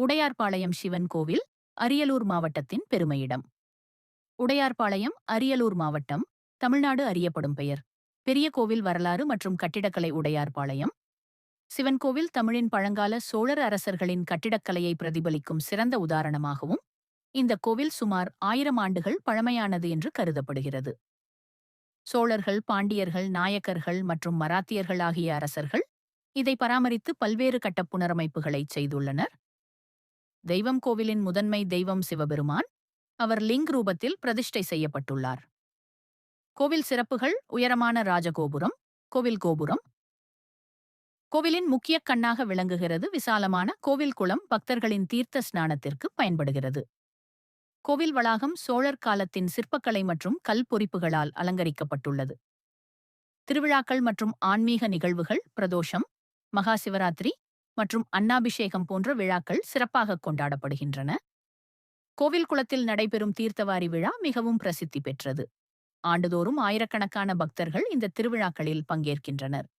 உடையார்பாளையம் சிவன் கோவில் அரியலூர் மாவட்டத்தின் பெருமையிடம். உடையார்பாளையம் அரியலூர் மாவட்டம் தமிழ்நாடு அறியப்படும் பெயர். பெரிய கோவில் வரலாறு மற்றும் கட்டிடக்கலை உடையார்பாளையம். சிவன் கோவில் தமிழின் பழங்கால சோழர் அரசர்களின் கட்டிடக்கலையை பிரதிபலிக்கும் சிறந்த உதாரணமாகவும் இந்த கோவில் சுமார் ஆயிரம் ஆண்டுகள் பழமையானது என்று கருதப்படுகிறது. சோழர்கள் பாண்டியர்கள் நாயக்கர்கள் மற்றும் மராத்தியர்கள் ஆகிய அரசர்கள் இதை பராமரித்து பல்வேறு கட்ட புனரமைப்புகளை செய்துள்ளனர். தெய்வம் கோவிலின் முதன்மை தெய்வம் சிவபெருமான் அவர் லிங்க் ரூபத்தில் பிரதிஷ்டை செய்யப்பட்டுள்ளார். கோவில் சிறப்புகள் உயரமான ராஜகோபுரம் கோவில் கோபுரம். கோவிலின் முக்கிய கண்ணாக விளங்குகிறது விசாலமான கோவில் குளம் பக்தர்களின் தீர்த்த ஸ்நானத்திற்கு பயன்படுகிறது. கோவில் வளாகம் சோழர் காலத்தின் சிற்பக்கலை மற்றும் கல் பொறிப்புகளால் அலங்கரிக்கப்பட்டுள்ளது. திருவிழாக்கள் மற்றும் ஆன்மீக நிகழ்வுகள் பிரதோஷம் மகா சிவராத்திரி மற்றும் அன்னாபிஷேகம் போன்ற விழாக்கள் சிறப்பாக கொண்டாடப்படுகின்றன. கோவில் குளத்தில் நடைபெறும் தீர்த்தவாரி விழா மிகவும் பிரசித்தி பெற்றது. ஆண்டுதோறும் ஆயிரக்கணக்கான பக்தர்கள் இந்த திருவிழாக்களில் பங்கேற்கின்றனர்.